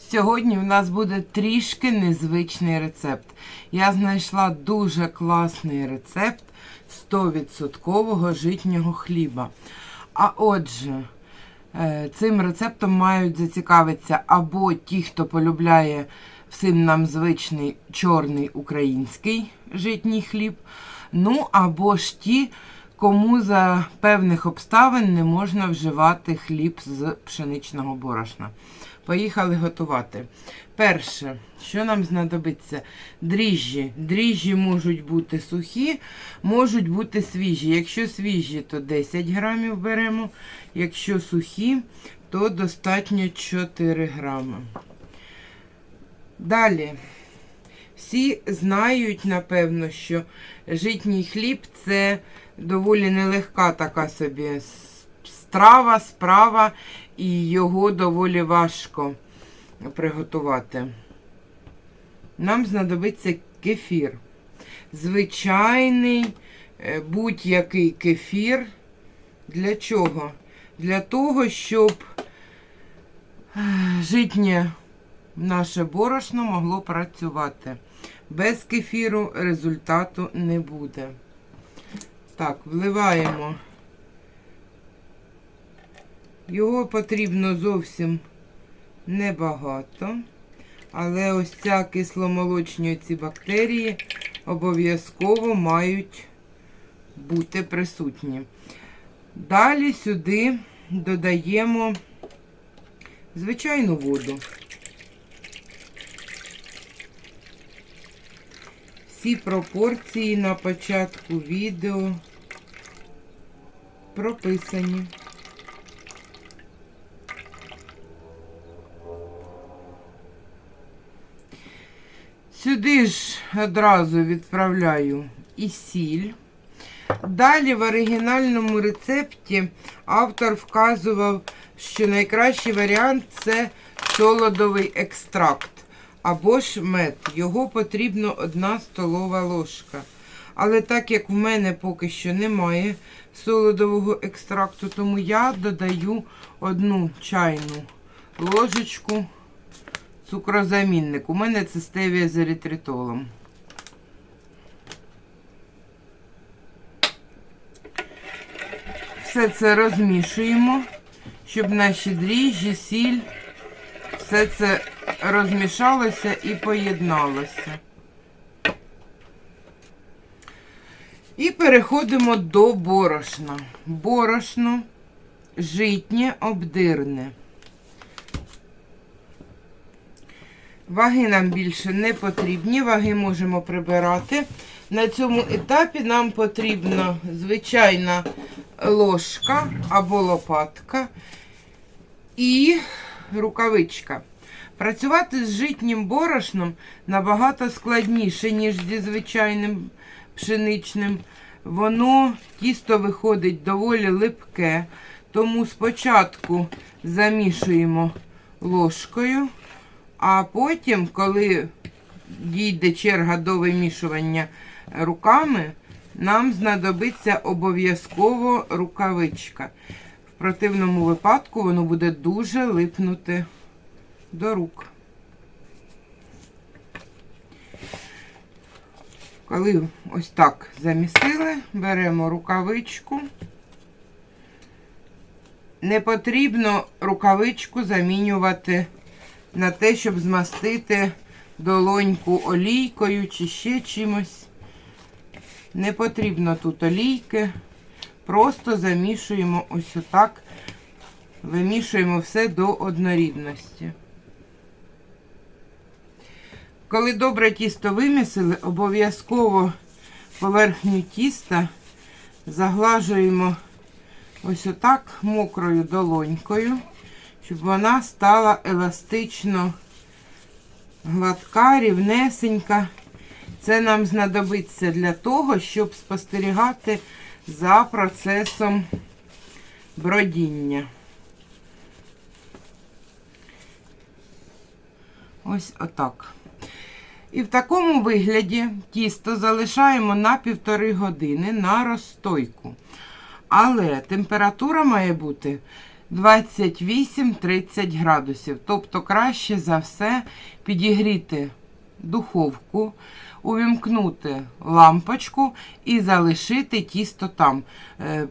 Сьогодні в нас буде трішки незвичний рецепт. Я знайшла дуже класний рецепт 100% житнього хліба. А отже, е, цим рецептом мають зацікавитися або ті, хто полюбляє всім нам звичний чорний український житній хліб, ну або ж ті, кому за певних обставин не можна вживати хліб з пшеничного борошна. Поїхали готувати. Перше, що нам знадобиться? Дріжджі. Дріжджі можуть бути сухі, можуть бути свіжі. Якщо свіжі, то 10 грамів беремо. Якщо сухі, то достатньо 4 грами. Далі. Всі знають, напевно, що житній хліб це доволі нелегка така собі страва, справа, і його доволі важко приготувати. Нам знадобиться кефір. Звичайний е, будь-який кефір. Для чого? Для того, щоб е, житнє наше борошно могло працювати. Без кефіру результату не буде. Так, вливаємо. Його потрібно зовсім небагато. Але ось ця кисломолочні ці бактерії обов'язково мають бути присутні. Далі сюди додаємо звичайну воду. Всі пропорції на початку відео прописані. Сюди ж одразу відправляю і сіль. Далі в оригінальному рецепті автор вказував, що найкращий варіант це солодовий екстракт або ж мед. Його потрібно одна столова ложка. Але так як в мене поки що немає солодового екстракту, тому я додаю одну чайну ложечку цукрозамінник. У мене це стевія з ерітритолом. Все це розмішуємо, щоб наші дріжджі, сіль, все це розмішалося і поєдналося. І переходимо до борошна. Борошно житнє обдирне. Ваги нам більше не потрібні, ваги можемо прибирати. На цьому етапі нам потрібна звичайна ложка або лопатка і рукавичка. Працювати з житнім борошном набагато складніше, ніж зі звичайним пшеничним. Воно тісто виходить доволі липке, тому спочатку замішуємо ложкою. А потім, коли дійде черга до вимішування руками, нам знадобиться обов'язково рукавичка. В противному випадку воно буде дуже липнути до рук. Коли ось так замісили, беремо рукавичку. Не потрібно рукавичку замінювати на те, щоб змастити долоньку олійкою чи ще чимось. Не потрібно тут олійки. Просто замішуємо ось отак, вимішуємо все до однорідності. Коли добре тісто вимісили, обов'язково поверхню тіста заглажуємо ось отак мокрою долонькою щоб вона стала еластично гладка, рівнесенька. Це нам знадобиться для того, щоб спостерігати за процесом бродіння. Ось отак. І в такому вигляді тісто залишаємо на півтори години на розстойку. Але температура має бути 28-30 градусів. Тобто краще за все підігріти духовку, увімкнути лампочку і залишити тісто там. Е,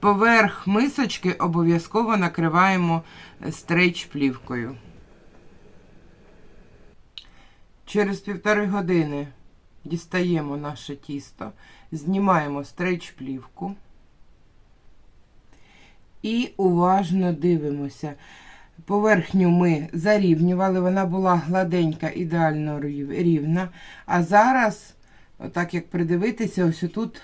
Поверх мисочки обов'язково накриваємо стрейч плівкою. Через півтори години дістаємо наше тісто, знімаємо стрейч плівку і уважно дивимося. Поверхню ми зарівнювали, вона була гладенька, ідеально рівна. А зараз, отак як придивитися, ось тут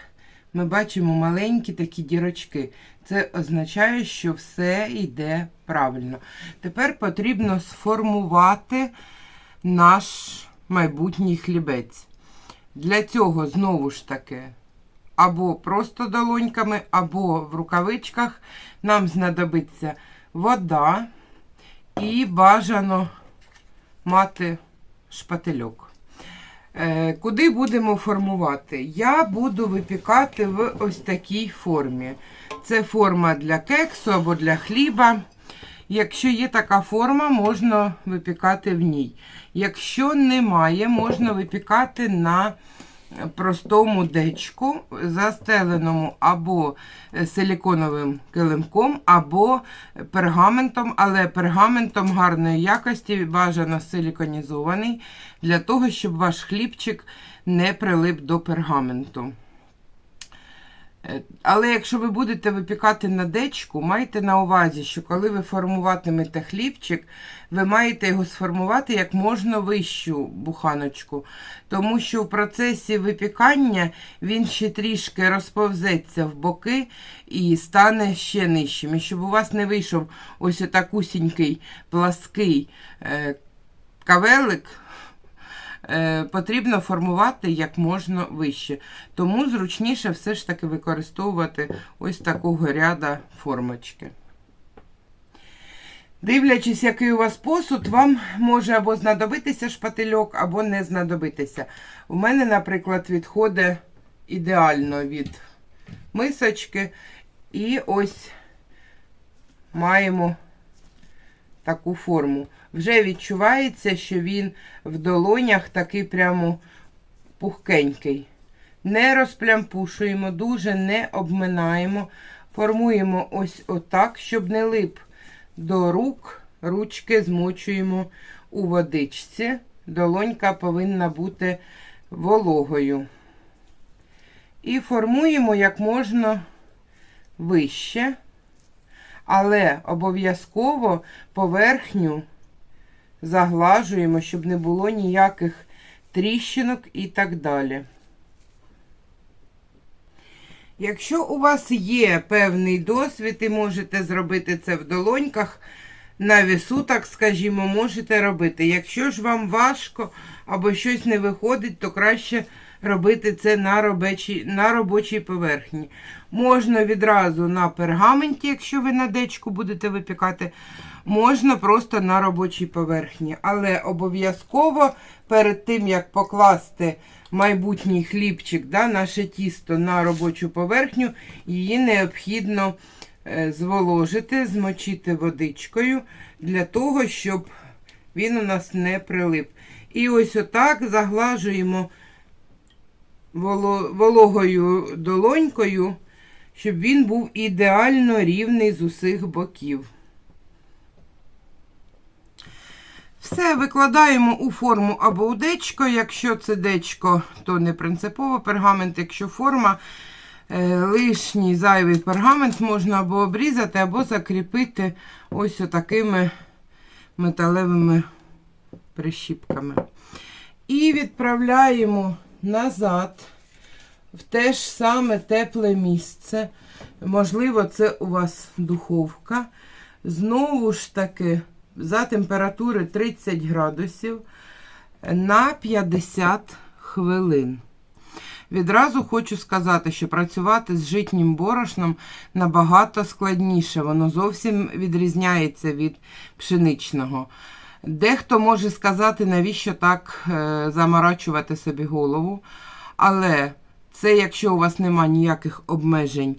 ми бачимо маленькі такі дірочки. Це означає, що все йде правильно. Тепер потрібно сформувати наш майбутній хлібець. Для цього знову ж таки або просто долоньками, або в рукавичках нам знадобиться вода і бажано мати шпательок. Е, Куди будемо формувати? Я буду випікати в ось такій формі. Це форма для кексу або для хліба. Якщо є така форма, можна випікати в ній. Якщо немає, можна випікати на простому дечку, застеленому або силіконовим килимком, або пергаментом, але пергаментом гарної якості, бажано силіконізований, для того, щоб ваш хлібчик не прилип до пергаменту. Е, Але якщо ви будете випікати на дечку, майте на увазі, що коли ви формуватимете хлібчик, ви маєте його сформувати як можна вищу буханочку, тому що в процесі випікання він ще трішки розповзеться в боки і стане ще нижчим. І щоб у вас не вийшов ось отакусінький плаский е, кавелик, потрібно формувати як можна вище. Тому зручніше все ж таки використовувати ось такого ряда формочки. Дивлячись, який у вас посуд, вам може або знадобитися шпательок, або не знадобитися. У мене, наприклад, відходить ідеально від мисочки. І ось маємо таку форму. Вже відчувається, що він в долонях такий прямо пухкенький. Не розплямпушуємо, дуже не обминаємо. Формуємо ось отак, щоб не лип до рук. Ручки змочуємо у водичці. Долонька повинна бути вологою. І формуємо як можна вище, але обов'язково поверхню заглажуємо, щоб не було ніяких тріщинок і так далі. Якщо у вас є певний досвід і можете зробити це в долоньках, на весу, так скажімо, можете робити. Якщо ж вам важко або щось не виходить, то краще робити це на робочій, на робочій поверхні. Можна відразу на пергаменті, якщо ви на дечку будете випікати, можна просто на робочій поверхні. Але обов'язково перед тим, як покласти майбутній хлібчик, да, наше тісто на робочу поверхню, її необхідно е, зволожити, змочити водичкою для того, щоб він у нас не прилип. І ось отак заглажуємо вологою долонькою, щоб він був ідеально рівний з усіх боків. Все викладаємо у форму або у дечко. Якщо це дечко, то не принципово пергамент. Якщо форма, е, лишній зайвий пергамент можна або обрізати, або закріпити ось отакими металевими прищіпками. І відправляємо назад в те ж саме тепле місце. Можливо, це у вас духовка. Знову ж таки, за температури 30 градусів на 50 хвилин. Відразу хочу сказати, що працювати з житнім борошном набагато складніше. Воно зовсім відрізняється від пшеничного. Дехто може сказати, навіщо так е, заморачувати собі голову. Але це якщо у вас нема ніяких обмежень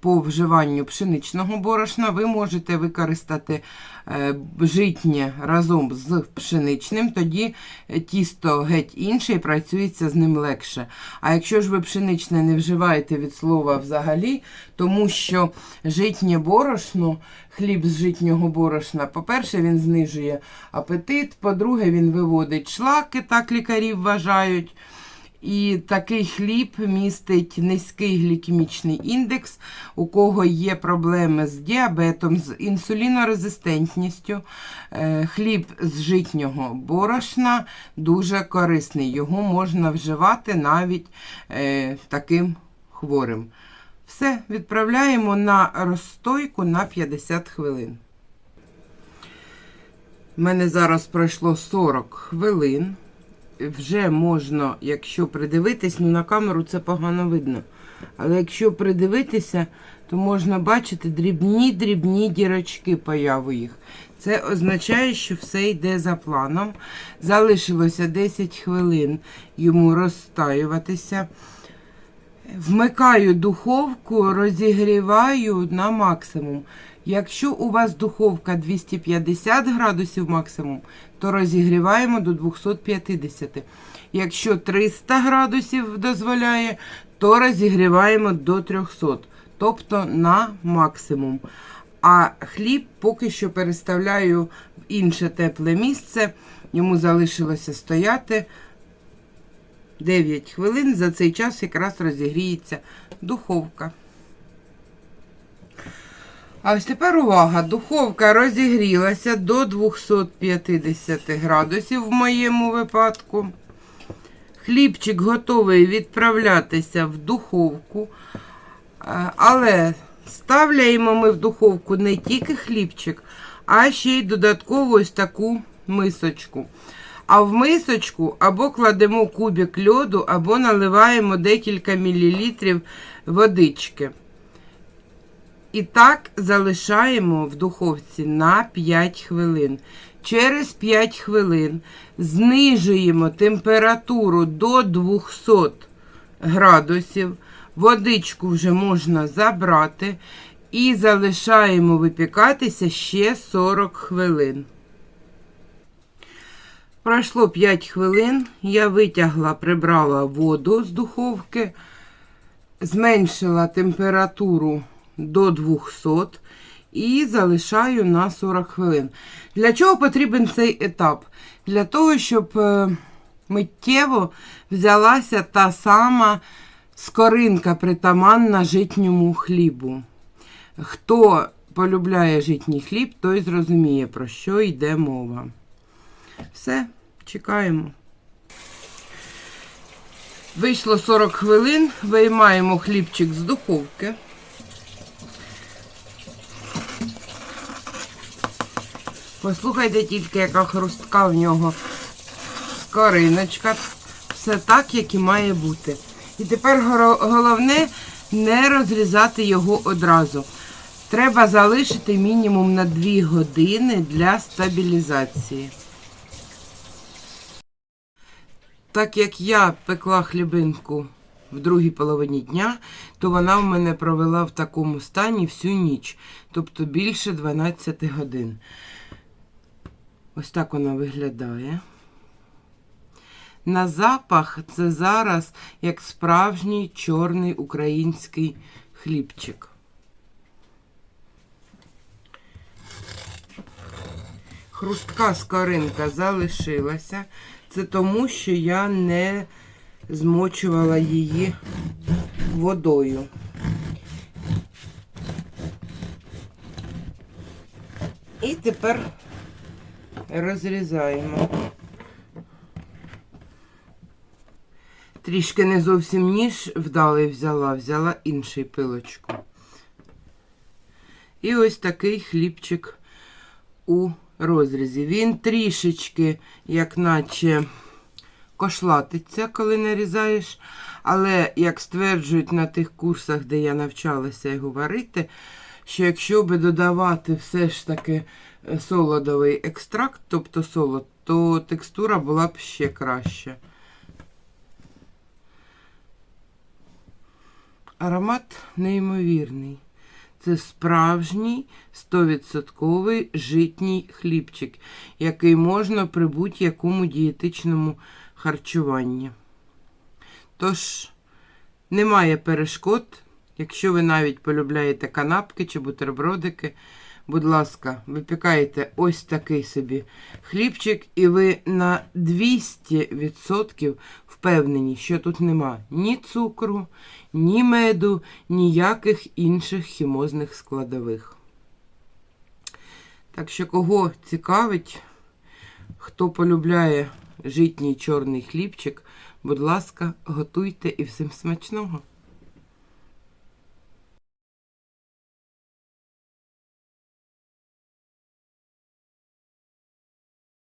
по вживанню пшеничного борошна, ви можете використати е, житнє разом з пшеничним, тоді е, тісто геть інше і працюється з ним легше. А якщо ж ви пшеничне не вживаєте від слова взагалі, тому що житнє борошно, хліб з житнього борошна, по-перше, він знижує апетит, по-друге, він виводить шлаки, так лікарі вважають. І такий хліб містить низький глікемічний індекс, у кого є проблеми з діабетом, з інсулінорезистентністю. Е, Хліб з житнього борошна дуже корисний. Його можна вживати навіть е, таким хворим. Все, відправляємо на розстойку на 50 хвилин. У мене зараз пройшло 40 хвилин вже можна, якщо придивитись, ну на камеру це погано видно. Але якщо придивитися, то можна бачити дрібні-дрібні дірочки появу їх. Це означає, що все йде за планом. Залишилося 10 хвилин йому розстаюватися. Вмикаю духовку, розігріваю на максимум. Якщо у вас духовка 250 градусів максимум, то розігріваємо до 250. Якщо 300 градусів дозволяє, то розігріваємо до 300, тобто на максимум. А хліб поки що переставляю в інше тепле місце. Йому залишилося стояти 9 хвилин. За цей час якраз розігріється духовка. А ось тепер увага, духовка розігрілася до 250 градусів в моєму випадку. Хлібчик готовий відправлятися в духовку. Е, Але ставляємо ми в духовку не тільки хлібчик, а ще й додатково ось таку мисочку. А в мисочку або кладемо кубик льоду, або наливаємо декілька мілілітрів водички. І так залишаємо в духовці на 5 хвилин. Через 5 хвилин знижуємо температуру до 200 градусів. Водичку вже можна забрати і залишаємо випікатися ще 40 хвилин. Пройшло 5 хвилин. Я витягла, прибрала воду з духовки, зменшила температуру до 200 і залишаю на 40 хвилин. Для чого потрібен цей етап? Для того, щоб е, миттєво взялася та сама скоринка притаманна житньому хлібу. Хто полюбляє житній хліб, той зрозуміє, про що йде мова. Все, чекаємо. Вийшло 40 хвилин, виймаємо хлібчик з духовки. Послухайте тільки, яка хрустка в нього скориночка. Все так, як і має бути. І тепер головне не розрізати його одразу. Треба залишити мінімум на 2 години для стабілізації. Так як я пекла хлібинку в другій половині дня, то вона в мене провела в такому стані всю ніч, тобто більше 12 годин. Ось так вона виглядає. На запах це зараз як справжній чорний український хлібчик. Хрустка скоринка залишилася. Це тому, що я не змочувала її водою. І тепер розрізаємо. Трішки не зовсім ніж вдалий взяла, взяла інший пилочку. І ось такий хлібчик у розрізі. Він трішечки, як наче, кошлатиться, коли нарізаєш. Але, як стверджують на тих курсах, де я навчалася його варити, що якщо би додавати все ж таки солодовий екстракт, тобто солод, то текстура була б ще краща. Аромат неймовірний. Це справжній 100% житній хлібчик, який можна при будь-якому дієтичному харчуванні. Тож, немає перешкод, якщо ви навіть полюбляєте канапки чи бутербродики. Будь ласка, випікаєте ось такий собі хлібчик, і ви на 200% впевнені, що тут нема ні цукру, ні меду, ніяких інших хімозних складових. Так що, кого цікавить, хто полюбляє житній чорний хлібчик, будь ласка, готуйте і всім смачного!